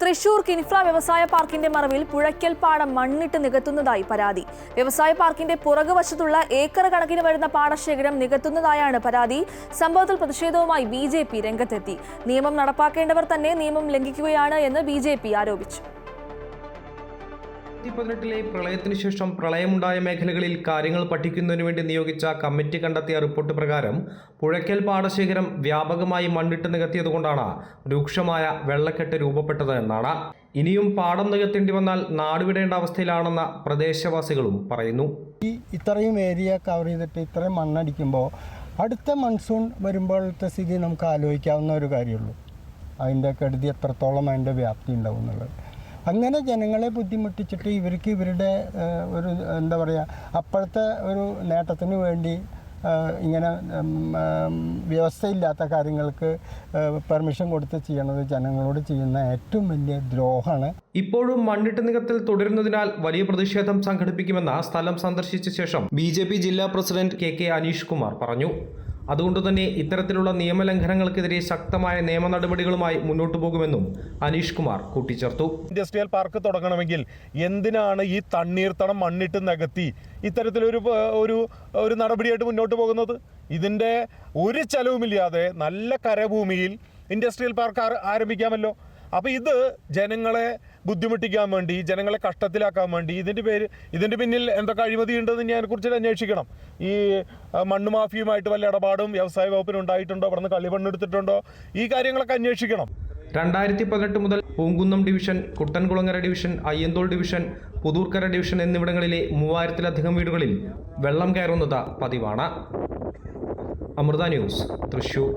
തൃശൂർ കിൻഫ്ര വ്യവസായ പാർക്കിന്റെ മറവിൽ പുഴയ്ക്കൽ പാടം മണ്ണിട്ട് നികത്തുന്നതായി പരാതി. വ്യവസായ പാർക്കിന്റെ പുറകുവശത്തുള്ള ഏക്കർ കണക്കിന് വരുന്ന പാടശേഖരം നികത്തുന്നതായാണ് പരാതി. സംഭവത്തിൽ പ്രതിഷേധവുമായി ബി രംഗത്തെത്തി. നിയമം നടപ്പാക്കേണ്ടവർ തന്നെ നിയമം ലംഘിക്കുകയാണ് എന്ന് ബി ആരോപിച്ചു. രണ്ടായിരത്തി പതിനെട്ടിലെ പ്രളയത്തിന് ശേഷം പ്രളയമുണ്ടായ മേഖലകളിൽ കാര്യങ്ങൾ പഠിക്കുന്നതിനു വേണ്ടി നിയോഗിച്ച കമ്മിറ്റി കണ്ടെത്തിയ റിപ്പോർട്ട് പ്രകാരം പുഴയ്ക്കൽ പാടശേഖരം വ്യാപകമായി മണ്ണിട്ട് നികത്തിയതുകൊണ്ടാണ് രൂക്ഷമായ വെള്ളക്കെട്ട് രൂപപ്പെട്ടത് എന്നാണ് ഇനിയും പാടം നികത്തേണ്ടി വന്നാൽ നാടുവിടേണ്ട അവസ്ഥയിലാണെന്ന പ്രദേശവാസികളും പറയുന്നു. ഈ ഇത്രയും ഏരിയ കവർ ചെയ്തിട്ട് ഇത്രയും മണ്ണടിക്കുമ്പോൾ അടുത്ത മൺസൂൺ വരുമ്പോഴത്തെ സ്ഥിതി നമുക്ക് ആലോചിക്കാവുന്ന ഒരു കാര്യമുള്ളൂ. അതിന്റെ കെടുതി എത്രത്തോളം അതിന്റെ വ്യാപ്തി ഉണ്ടാവും എന്നുള്ളത്. അങ്ങനെ ജനങ്ങളെ ബുദ്ധിമുട്ടിച്ചിട്ട് ഇവർക്ക് ഇവരുടെ ഒരു എന്താ പറയുക അപ്പോഴത്തെ ഒരു നേട്ടത്തിന് വേണ്ടി ഇങ്ങനെ വ്യവസ്ഥയില്ലാത്ത കാര്യങ്ങൾക്ക് പെർമിഷൻ കൊടുത്ത് ചെയ്യണത് ജനങ്ങളോട് ചെയ്യുന്ന ഏറ്റവും വലിയ ദ്രോഹമാണ്. ഇപ്പോഴും മണ്ണിട്ട് നികത്തിൽ തുടരുന്നതിനാൽ വലിയ പ്രതിഷേധം സംഘടിപ്പിക്കുമെന്ന് സ്ഥലം സന്ദർശിച്ച ശേഷം ബി ജില്ലാ president K K Aneesh Kumar പറഞ്ഞു. അതുകൊണ്ട് തന്നെ ഇത്തരത്തിലുള്ള നിയമലംഘനങ്ങൾക്കെതിരെ ശക്തമായ നിയമ നടപടികളുമായി മുന്നോട്ടു പോകുമെന്നും അനീഷ് കുമാർ കൂട്ടിച്ചേർത്തു. ഇൻഡസ്ട്രിയൽ പാർക്ക് തുടങ്ങണമെങ്കിൽ എന്തിനാണ് ഈ തണ്ണീർത്തടം മണ്ണിട്ട് നികത്തി ഇത്തരത്തിലൊരു ഒരു ഒരു നടപടിയായിട്ട് മുന്നോട്ട് പോകുന്നത്? ഇതിന്റെ ഒരു ചെലവുമില്ലാതെ നല്ല കരഭൂമിയിൽ ഇൻഡസ്ട്രിയൽ പാർക്ക് ആരംഭിക്കാമല്ലോ. അപ്പോൾ ഇത് ജനങ്ങളെ ബുദ്ധിമുട്ടിക്കാൻ വേണ്ടി ജനങ്ങളെ കഷ്ടത്തിലാക്കാൻ വേണ്ടി ഇതിന്റെ പേര് ഇതിന്റെ പിന്നിൽ എന്തൊക്കെ അഴിമതി ഉണ്ടെന്ന് ഞാൻ കുറിച്ച് അന്വേഷിക്കണം. ഈ മണ്ണ് മാഫിയുമായിട്ട് വല്ല ഇടപാടും വ്യവസായ വകുപ്പിന് ഉണ്ടായിട്ടുണ്ടോ? അവിടെ നിന്ന് കള്ളിമണ്ണെടുത്തിട്ടുണ്ടോ ഈ കാര്യങ്ങളൊക്കെ അന്വേഷിക്കണം. രണ്ടായിരത്തി പതിനെട്ട് മുതൽ Poonkunnam division Kuttankulangara division Ayyanthole division Puthurkkara division എന്നിവിടങ്ങളിലെ മൂവായിരത്തിലധികം വീടുകളിൽ വെള്ളം കയറുന്നത് പതിവാണ്. അമൃത ന്യൂസ് തൃശൂർ.